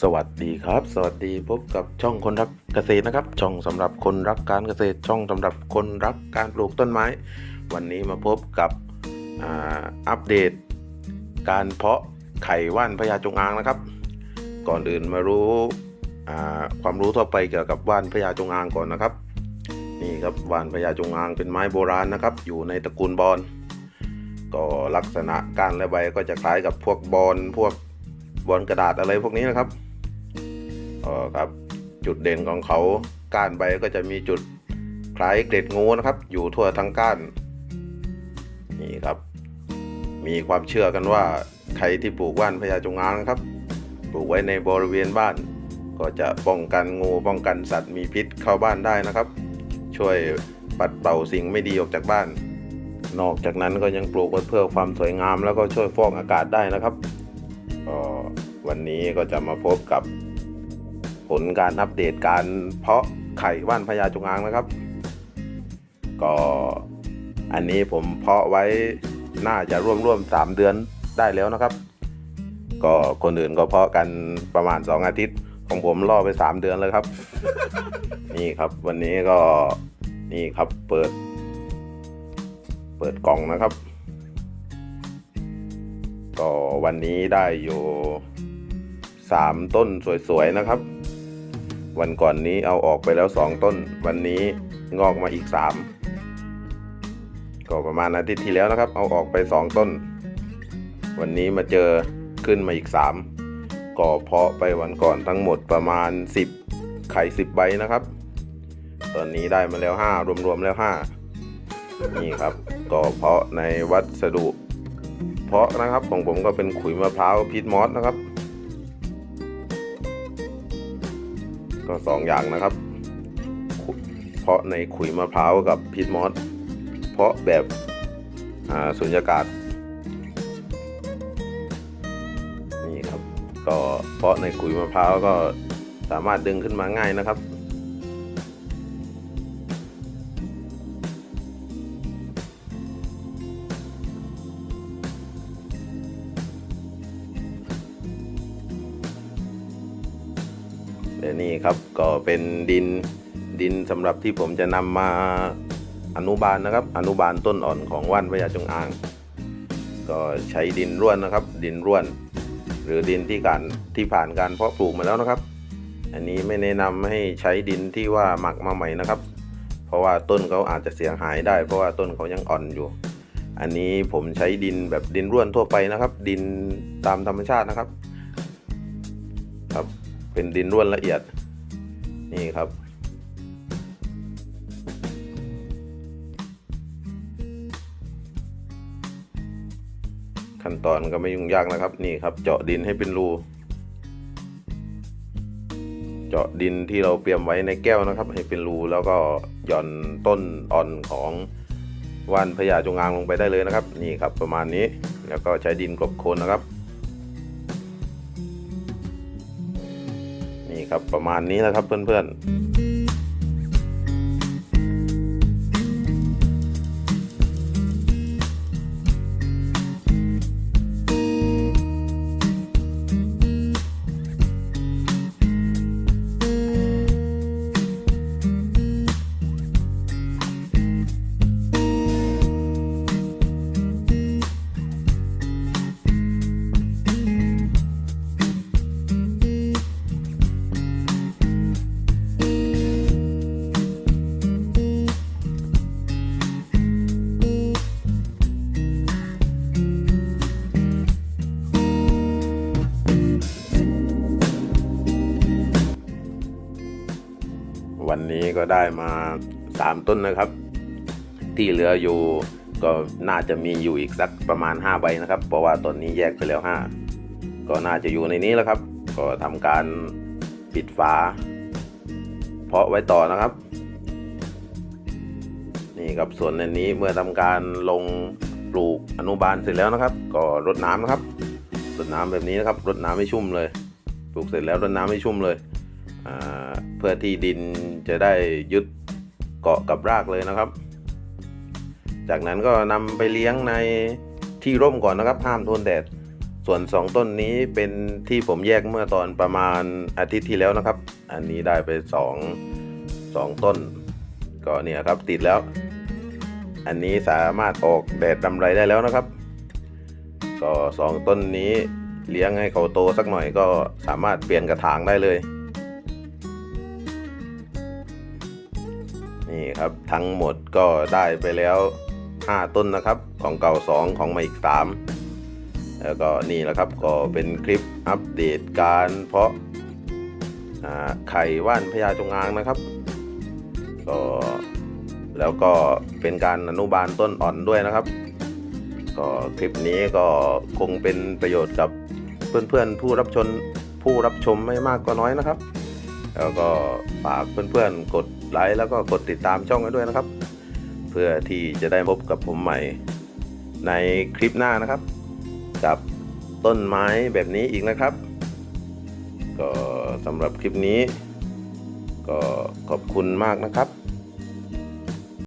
สวัสดีครับ สวัสดีพบกับช่องคนรักเกษตรนะครับ ช่องสำหรับคนรักการเกษตร ช่องสำหรับคนรักการปลูกต้นไม้ วันนี้มาพบกับอัปเดต การเพาะไข่ว่านพญาจงอางนะครับ ก่อนอื่นมารู้ความรู้ทั่วไปเกี่ยวกับว่านพญาจงอางก่อนนะครับ นี่ครับว่านพญาจงอางเป็นไม้โบราณนะครับ อยู่ในตระกูลบอนก็ลักษณะก้านและใบก็จะคล้ายกับพวกบอนพวกบอนกระดาษอะไรพวกนี้นะครับ ครับ จุดเด่นของเขาก้านใบก็จะมีจุดคล้ายเกล็ดงูนะครับ อยู่ทั่วทั้งก้านนี่ครับ มีความเชื่อกันว่า ใครที่ปลูกว่านพญาจงอางครับ ปลูกไว้ในบริเวณบ้าน ก็จะป้องกันงูป้องกันสัตว์มีพิษเข้าบ้านได้นะครับ ช่วยปัดเป่าสิ่งไม่ดีออกจากบ้าน นอกจากนั้นก็ยังปลูกไว้เพื่อความสวยงาม แล้วก็ช่วยฟอกอากาศได้นะครับวันนี้ก็จะมาพบกับ ผลการอัปเดตการเพาะไข่ว่านพญาจงอางนะครับ ก็อันนี้ผมเพาะไว้น่าจะร่วมร่วมสามเดือนได้แล้วนะครับ ก็คนอื่นก็เพาะกันประมาณ 2 อาทิตย์ ของผมล่อไป 3 เดือนเลยครับ นี่ครับวันนี้ก็นี่ครับเปิด เปิดกล่องนะครับ ก็วันนี้ได้อยู่สามต้นสวยๆนะครับ วันก่อนนี้เอาออกไปแล้วสองต้น วันนี้งอกมาอีกสามก็ประมาณอาทิตย์ที่แล้วนะครับ เอาออกไปสองต้น วันนี้มาเจอขึ้นมาอีกสามก็เพาะไปวันก่อนทั้งหมดประมาณสิบไข่สิบใบนะครับ ตอนนี้ได้มาแล้วห้ารวมๆแล้วห้านี่ครับ ก็เพาะในวัสดุ เพาะนะครับของผมก็เป็นขุยมะพร้าวพีทมอสนะครับ ก็สองอย่างนะครับ เพาะในขุยมะพร้าวกับพีทมอสเพาะแบบอ่าสุญญากาศนี่ครับก็เพาะในขุยมะพร้าวก็สามารถดึงขึ้นมาง่ายนะครับ และนี่ครับก็เป็นดินดินสำหรับที่ผมจะนำมาอนุบาลนะครับ อนุบาลต้นอ่อนของว่านพญาจงอาง ก็ใช้ดินร่วนนะครับ ดินร่วน หรือดินที่การที่ผ่านการเพาะปลูกมาแล้วนะครับ อันนี้ไม่แนะนำให้ใช้ดินที่ว่าหมักมาใหม่นะครับ เพราะว่าต้นเขาอาจจะเสียหายได้ เพราะว่าต้นเขายังอ่อนอยู่ อันนี้ผมใช้ดินแบบดินร่วนทั่วไปนะครับ ดินตามธรรมชาตินะครับ เป็นดินร่วนละเอียด นี่ครับ ขั้นตอนก็ไม่ยุ่งยากนะครับ นี่ครับ เจาะดินให้เป็นรู เจาะดินที่เราเตรียมไว้ในแก้วนะครับ ให้เป็นรูแล้วก็หย่อนต้นอ่อนของว่านพญาจงอางลงไปได้เลยนะครับ นี่ครับประมาณนี้ แล้วก็ใช้ดินกลบโคนนะครับ ครับ ประมาณนี้แล้วครับเพื่อนๆ วันนี้ก็ได้มา 3 ต้นนะครับ ที่เหลืออยู่ก็น่าจะมีอยู่อีกสักประมาณ 5 ใบนะครับ เพราะว่าตอนนี้แยกไปแล้ว 5 ก็น่าจะอยู่ในนี้แล้วครับ ก็ทำการปิดฝา เพาะไว้ต่อนะครับ นี่ครับส่วนในนี้เมื่อทำการลงปลูกอนุบาลเสร็จแล้วนะครับ ก็รดน้ำนะครับรดน้ำแบบนี้นะครับรดน้ำให้ชุ่มเลย ปลูกเสร็จแล้วรดน้ำให้ชุ่มเลย เพื่อที่ดินจะได้ยึดเกาะกับรากเลยนะครับ จากนั้นก็นำไปเลี้ยงในที่ร่มก่อนนะครับห้ามโดนแดด ส่วน 2 ต้นนี้เป็นที่ผมแยกเมื่อตอนประมาณอาทิตย์ที่แล้วนะครับ อันนี้ได้ไป 2 2 ต้นก็เนี่ยครับติดแล้ว อันนี้สามารถออกแดดดำไรได้แล้วนะครับก็สองต้นนี้เลี้ยงให้เขาโตสักหน่อยก็สามารถเปลี่ยนกระถางได้เลย นี่ครับทั้งหมดก็ได้ไปแล้ว 5 ต้นนะครับ ของเก่า 2 ของใหม่อีก 3 แล้วก็นี่แหละครับก็เป็นคลิปอัปเดตการเพาะไข่ว่านพญาจงอางนะครับก็แล้วก็เป็นการอนุบาลต้นอ่อนด้วยนะครับ ก็คลิปนี้ก็คงเป็นประโยชน์กับเพื่อนๆผู้รับชมผู้รับชมไม่มากก็น้อยนะครับ แล้วก็ฝากเพื่อนๆ กดไลค์แล้วก็กดติดตามช่องกันด้วยนะครับ เพื่อที่จะได้พบกับผมใหม่ ในคลิปหน้านะครับ กับต้นไม้แบบนี้อีกนะครับ ก็สำหรับคลิปนี้ ก็ขอบคุณมากนะครับ